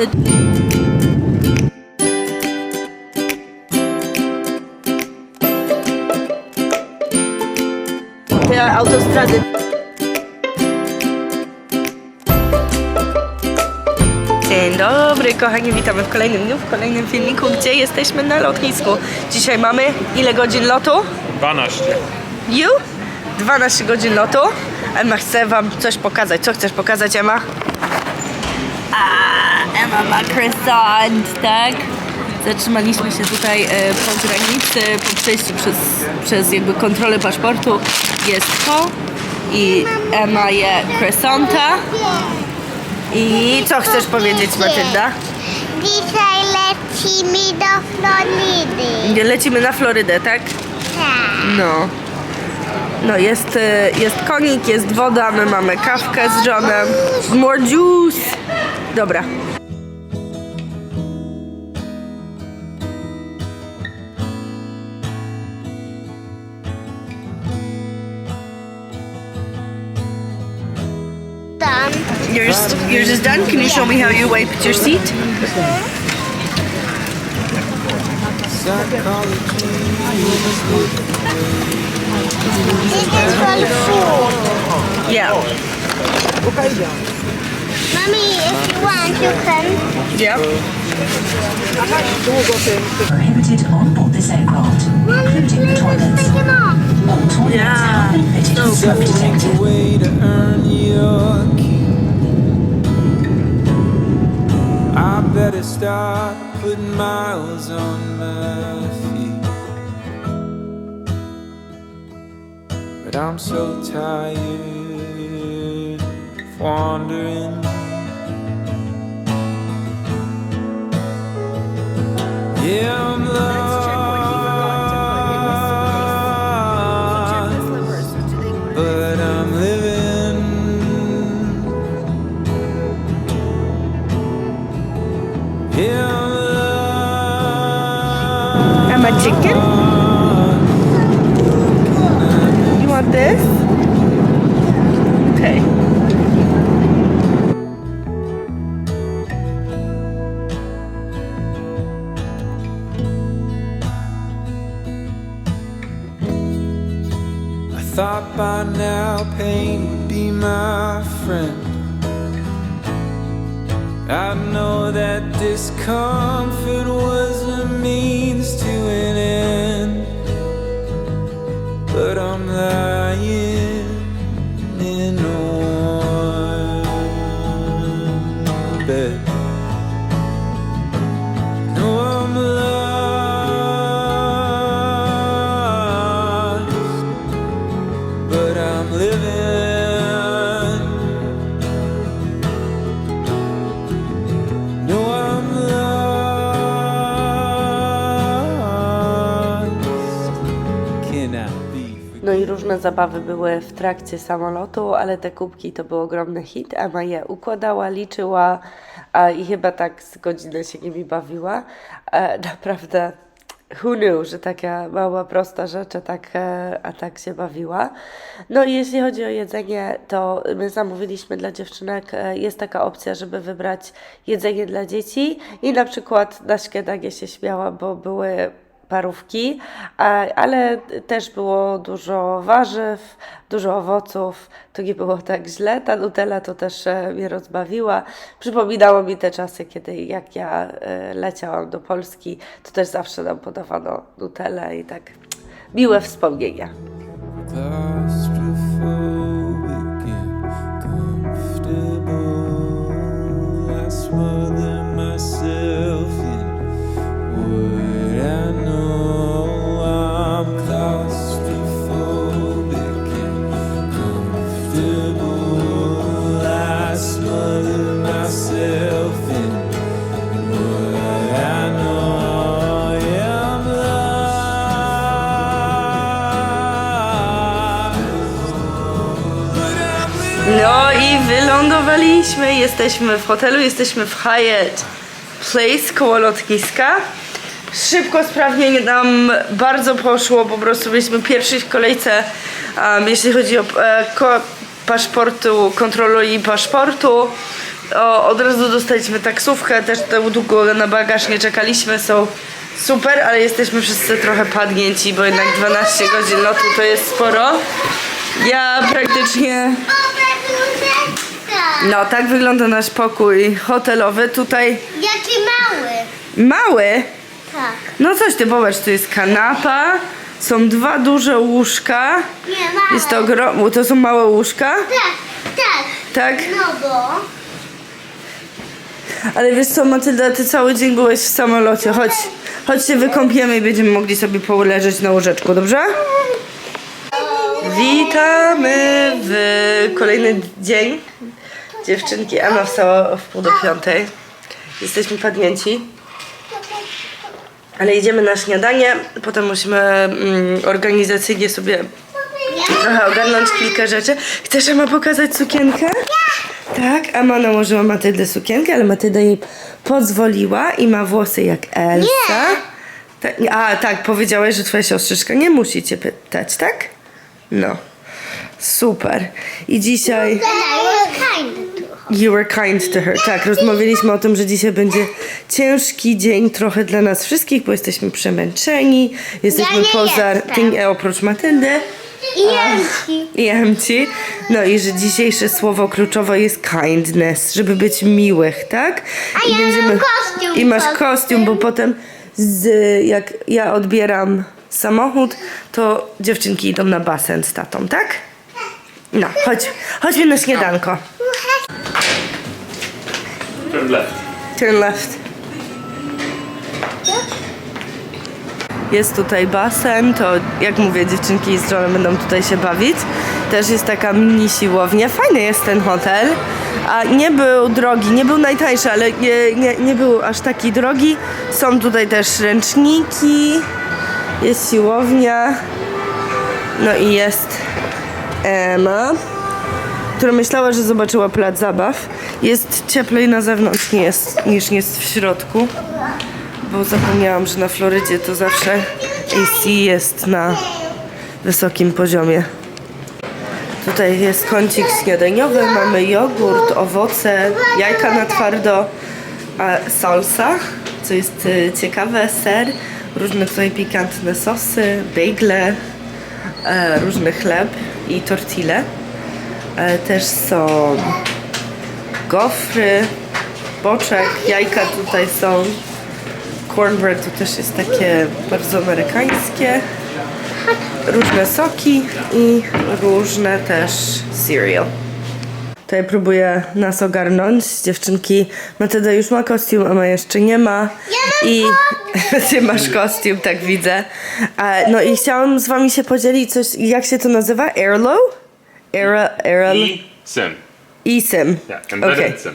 Te autostrady. Dzień dobry, kochani, witamy w kolejnym dniu, w kolejnym filmiku, gdzie jesteśmy na lotnisku. Dzisiaj mamy ile godzin lotu? 12. You? 12 godzin lotu. Emma chce wam coś pokazać. Co chcesz pokazać, Emma? A, Emma ma croissant, tak? Zatrzymaliśmy się tutaj e, po granicy, po przejściu przez, przez jakby kontrolę paszportu. Jest to i Emma je croissanta. I co chcesz powiedzieć, Matylda? Dzisiaj lecimy do Floridy. Lecimy na Florydę, tak? Tak. No. No jest, e, jest konik, jest woda, my mamy kawkę z Johnem. More juice. Dobra. Yours, yours is done. Can you show me how you wiped your seat? This is. Yeah. Mommy, if you want, you can. Yeah. prohibited on board this aircraft, including the toilets. Take him off. All toilets have been fitted with smoke detectors. Better start putting miles on my feet. But I'm so tired of wandering. Yeah, thought by now pain would be my friend. I know that discomfort was a means to an end. But I'm lying zabawy były w trakcie samolotu, ale te kubki to był ogromny hit. Emma je układała, liczyła a, i chyba tak z godzinę się nimi bawiła. E, naprawdę who knew, że taka mała, prosta rzecz, a tak, e, a tak się bawiła. No i jeśli chodzi o jedzenie, to my zamówiliśmy dla dziewczynek, e, jest taka opcja, żeby wybrać jedzenie dla dzieci i na przykład na śniadanie się śmiała, bo były parówki, ale też było dużo warzyw, dużo owoców, to nie było tak źle. Ta Nutella to też e, mnie rozbawiła. Przypominało mi te czasy, kiedy jak ja e, leciałam do Polski, to też zawsze nam podawano Nutellę i tak miłe wspomnienia. Myself wylądowaliśmy, jesteśmy w hotelu, jesteśmy w Hyatt Place koło lotniska. Szybko, sprawnie nam bardzo poszło, po prostu byliśmy pierwsi w kolejce, um, jeśli chodzi o e, ko- paszportu, kontroli paszportu. O, od razu dostaliśmy taksówkę, też długo na bagaż nie czekaliśmy, są super, ale jesteśmy wszyscy trochę padnięci, bo jednak 12 godzin lotu to jest sporo. Ja praktycznie... No, tak wygląda nasz pokój hotelowy. Tutaj Jaki mały. mały. Tak. No coś ty, popatrz, tu jest kanapa, są dwa duże łóżka. Nie, małe. Jest to ogrom... To są małe łóżka, Tak, tak. tak? No bo... Ale wiesz co, Matylda, ty cały dzień byłeś w samolocie. Chodź, chodź się wykąpiemy i będziemy mogli sobie poleżeć na łóżeczku, dobrze? Witamy w kolejny dzień. Dziewczynki, Emma wstała w pół do piątej. Jesteśmy padnięci. Ale idziemy na śniadanie, potem musimy mm, organizacyjnie sobie trochę ogarnąć kilka rzeczy. Chcesz Emma pokazać sukienkę? Tak, Emma nałożyła Matyldę sukienkę, ale Matylda jej pozwoliła i ma włosy jak Elsa. Tak, a, tak, powiedziałeś, że twoja siostrzyczka nie musi cię pytać, tak? No. Super. I dzisiaj... Kind. You were kind to her. Tak, rozmawialiśmy o tym, że dzisiaj będzie ciężki dzień trochę dla nas wszystkich, bo jesteśmy przemęczeni. Jesteśmy nie poza jestem. tym, e, oprócz Matyldy I Janki. i Emci. No i że dzisiejsze słowo kluczowe jest kindness, żeby być miłych, tak? A I ja mam kostium I masz kostium, bo potem z, jak ja odbieram samochód, to dziewczynki idą na basen z tatą, tak? No, chodź, chodźmy na śniadanko. Turn left. Turn left. Jest tutaj basen, to jak mówię, dziewczynki z Johnem będą tutaj się bawić. Też jest taka mini siłownia. Fajny jest ten hotel. A nie był drogi, nie był najtańszy, ale nie, nie, nie był aż taki drogi. Są tutaj też ręczniki, jest siłownia. No i jest Emma która myślała, że zobaczyła plac zabaw. Jest cieplej na zewnątrz nie jest, niż jest w środku, bo zapomniałam, że na Florydzie to zawsze AC jest na wysokim poziomie. Tutaj jest kącik śniadaniowy, mamy jogurt, owoce, jajka na twardo, salsa, co jest y, ciekawe, ser, różne tutaj pikantne sosy, bagle, e, różny chleb i tortille. E, Też są gofry, boczek, jajka tutaj są. Cornbread to też jest takie bardzo amerykańskie. Różne soki i różne też cereal. Tutaj próbuję nas ogarnąć. Dziewczynki, Matylda już ma kostium, a ma jeszcze nie ma. I ty masz kostium, tak widzę. No i chciałam z wami się podzielić coś, jak się to nazywa? Airlow? Era, Airl? eSIM. Yeah, embedded Okej. sim.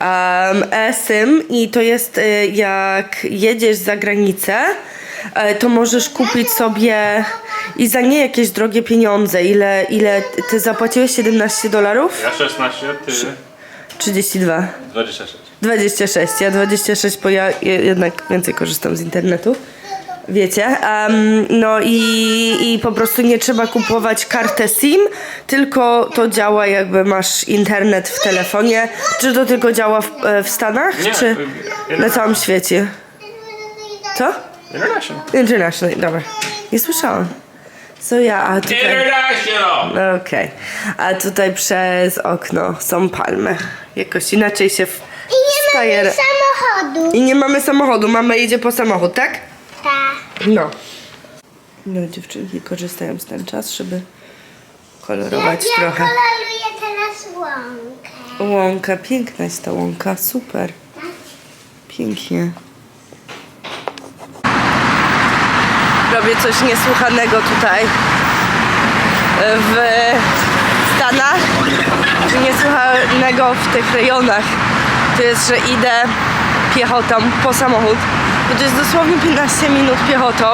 Um, eSIM i to jest y, jak jedziesz za granicę, e, to możesz kupić sobie i za nie jakieś drogie pieniądze. Ile, ile ty zapłaciłeś? 17 dolarów? Ja 16, ty 32. 26. 26. Ja 26, bo ja je- jednak więcej korzystam z internetu. Wiecie, em, no i, i po prostu nie trzeba kupować kartę SIM, tylko to działa jakby masz internet w telefonie. Czy to tylko działa w, e, w Stanach, Nie, czy y, na całym świecie? Co? International. International, dobra. Nie słyszałam. So ja, a tutaj... International! Okej. A tutaj przez okno są palmy. Jakoś inaczej się w... I nie mamy samochodu. I nie mamy samochodu, mama idzie po samochód, tak? Tak. No. No, dziewczynki korzystają z ten czas, żeby kolorować Ja trochę. koloruję teraz łąkę. Łąka, piękna jest ta łąka, super. Pięknie. Robię coś niesłychanego tutaj w Stanach, czy niesłychanego w tych rejonach. To jest, że idę piechotą po samochód, bo to jest dosłownie 15 minut piechotą,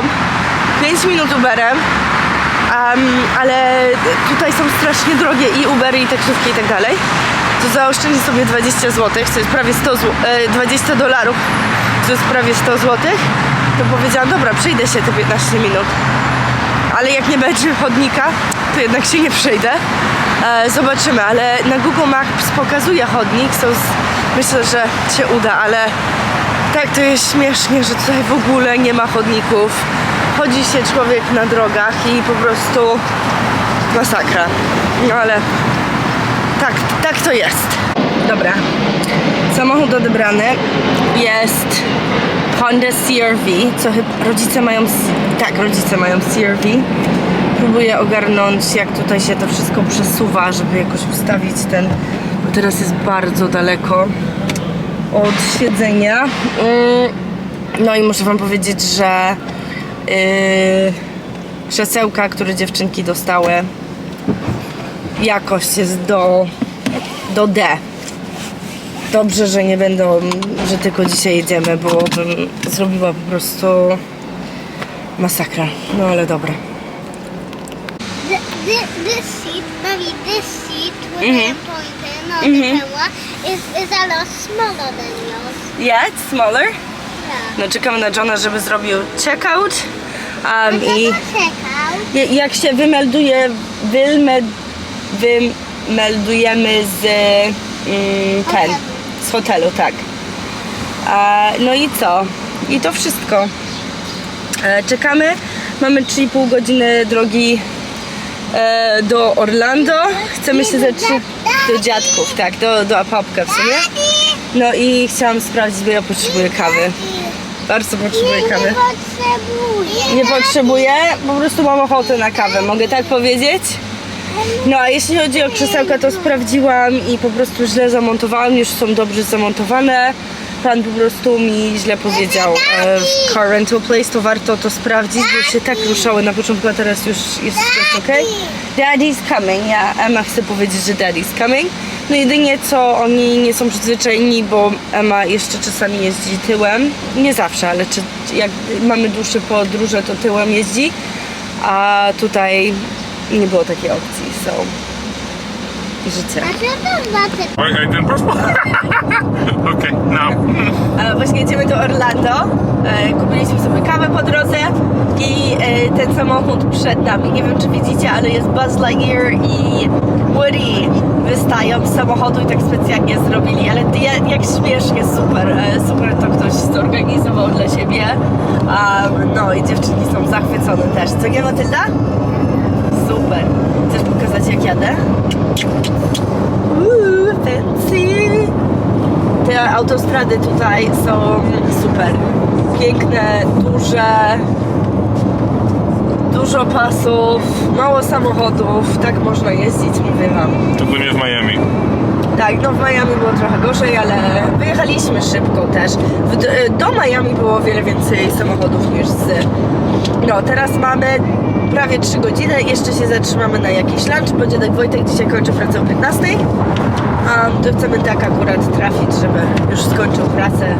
5 minut Uberem, Em, ale tutaj są strasznie drogie i Ubery, i taksówki i tak dalej. To zaoszczędzi sobie 20 zł, co jest prawie 100 zł, e, 20 dolarów, co jest prawie 100 zł. To powiedziałam, dobra, przejdę się te 15 minut. Ale jak nie będzie chodnika, to jednak się nie przejdę. E, zobaczymy, ale na Google Maps pokazuje chodnik, so z, myślę, że się uda, ale tak to jest śmiesznie, że tutaj w ogóle nie ma chodników. Chodzi się człowiek na drogach i po prostu masakra. No ale tak, tak to jest. Dobra. Samochód odebrany jest Honda CRV, co rodzice mają. Tak, rodzice mają CRV. Próbuję ogarnąć, jak tutaj się to wszystko przesuwa, żeby jakoś ustawić ten. Bo teraz jest bardzo daleko od siedzenia. Mm, No i muszę Wam powiedzieć, że yy, krzesełka, które dziewczynki dostały, jakość jest do, do D. Dobrze, że nie będą, że tylko dzisiaj jedziemy, bo bym zrobiła po prostu masakra. No ale dobra. Th- thi- This seat, maybe this seat with the pointer, not the camera, is, is a lot smaller than yours. Yeah, it's smaller. Yeah. No czekamy na Johna, żeby zrobił checkout. Um, i I check out. je- jak się wymelduje, wylmed, wymeldujemy z mm, ten, z hotelu, tak. A, no i co? I to wszystko. E, czekamy. Mamy 3,5 godziny drogi e, do Orlando. Chcemy się za trzy... Do dziadków, tak, do, do Apopka w sumie. No i chciałam sprawdzić, bo ja potrzebuję kawy. Bardzo potrzebuję kawy. nie potrzebuję. Nie potrzebuję, po prostu mam ochotę na kawę, mogę tak powiedzieć? No a jeśli chodzi o krzesełka, to sprawdziłam i po prostu źle zamontowałam, już są dobrze zamontowane. Pan po prostu mi źle powiedział e, w Car Rental Place, to warto to sprawdzić, bo się tak ruszały na początku, a teraz już jest wszystko ok. Daddy's coming, ja Emma chce powiedzieć, że daddy's coming. No jedynie co oni nie są przyzwyczajeni, bo Emma jeszcze czasami jeździ tyłem. Nie zawsze, ale czy, jak mamy dłuższe podróże, to tyłem jeździ. A tutaj nie było takiej opcji, so życie. A co to znaczy? Okay, ten okay, now. E, Właśnie jedziemy do Orlando. E, Kupiliśmy sobie kawę po drodze i e, ten samochód przed nami. Nie wiem czy widzicie, ale jest Buzz Lightyear i Woody wystają z samochodu i tak specjalnie zrobili, ale ja- jak śmiesznie, super. E, Super to ktoś zorganizował dla siebie. No i dziewczynki są zachwycone też. Co nie Matylda? Pokazać jak jadę? Uuu, fancy! Te autostrady tutaj są super. Piękne, duże, dużo pasów, mało samochodów, tak można jeździć, mówię wam. Tylko nie w Miami. Tak, no w Miami było trochę gorzej, ale wyjechaliśmy szybko też. W, do Miami było wiele więcej samochodów niż z... No, teraz mamy prawie 3 godziny, jeszcze się zatrzymamy na jakiś lunch, bo dziadek Wojtek dzisiaj kończy pracę o 15. Um, to chcemy tak akurat trafić, żeby już skończył pracę.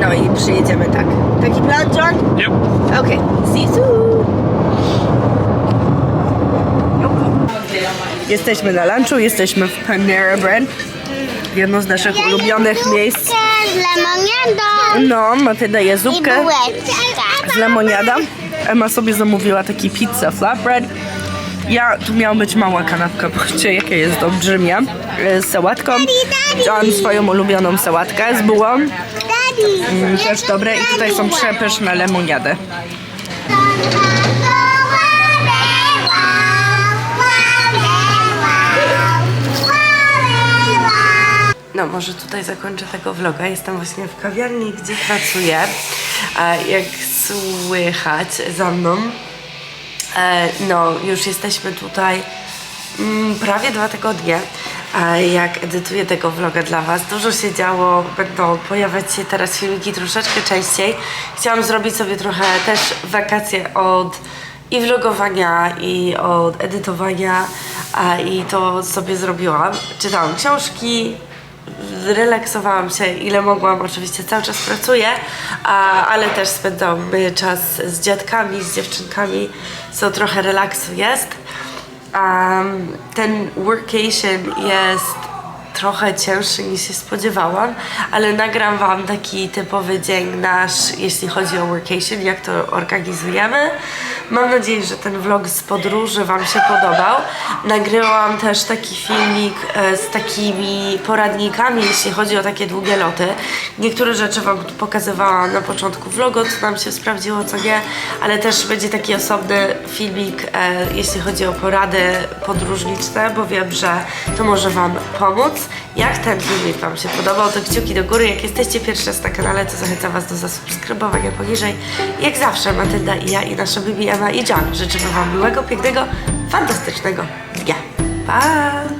No i przyjedziemy tak. Taki plan, John? Yep. Okej, see you soon. Jesteśmy na lunchu, jesteśmy w Panera Bread. Jedno z naszych ulubionych miejsc. Z lemoniadą No, Matylda je i zupkę bułeczka. z lemoniadą. Emma sobie zamówiła taki pizza flatbread. Ja, tu miała być mała kanapka, patrzcie jakie jest olbrzymia. e, Z sałatką. John swoją ulubioną sałatkę z bułą. Daddy. Mm, Też dobre. I tutaj są przepyszne lemoniady. No, może tutaj zakończę tego vloga. Jestem właśnie w kawiarni, gdzie pracuję. Jak słychać za mną, e, no, już jesteśmy tutaj mm, prawie dwa tygodnie, jak edytuję tego vloga dla Was. Dużo się działo, będą pojawiać się teraz filmiki troszeczkę częściej. Chciałam zrobić sobie trochę też wakacje od i vlogowania, i od edytowania, i to sobie zrobiłam. Czytałam książki, zrelaksowałam się ile mogłam, oczywiście cały czas pracuję, a, ale też spędzam y, czas z dziadkami, z dziewczynkami, co trochę relaksu jest. Um, ten workation jest trochę cięższy niż się spodziewałam, ale nagram Wam taki typowy dzień nasz, jeśli chodzi o workation, jak to organizujemy. Mam nadzieję, że ten vlog z podróży Wam się podobał. Nagrałam też taki filmik e, z takimi poradnikami, jeśli chodzi o takie długie loty. Niektóre rzeczy Wam pokazywałam na początku vlogu, co nam się sprawdziło, co nie, ale też będzie taki osobny filmik, e, jeśli chodzi o porady podróżnicze, bo wiem, że to może Wam pomóc. Jak ten filmik Wam się podobał, to kciuki do góry. Jak jesteście pierwszy raz na kanale, to zachęcam Was do zasubskrybowania poniżej. Jak zawsze Matylda i ja i nasza Bibi Ewa i John życzymy Wam miłego, pięknego, fantastycznego dnia. Pa!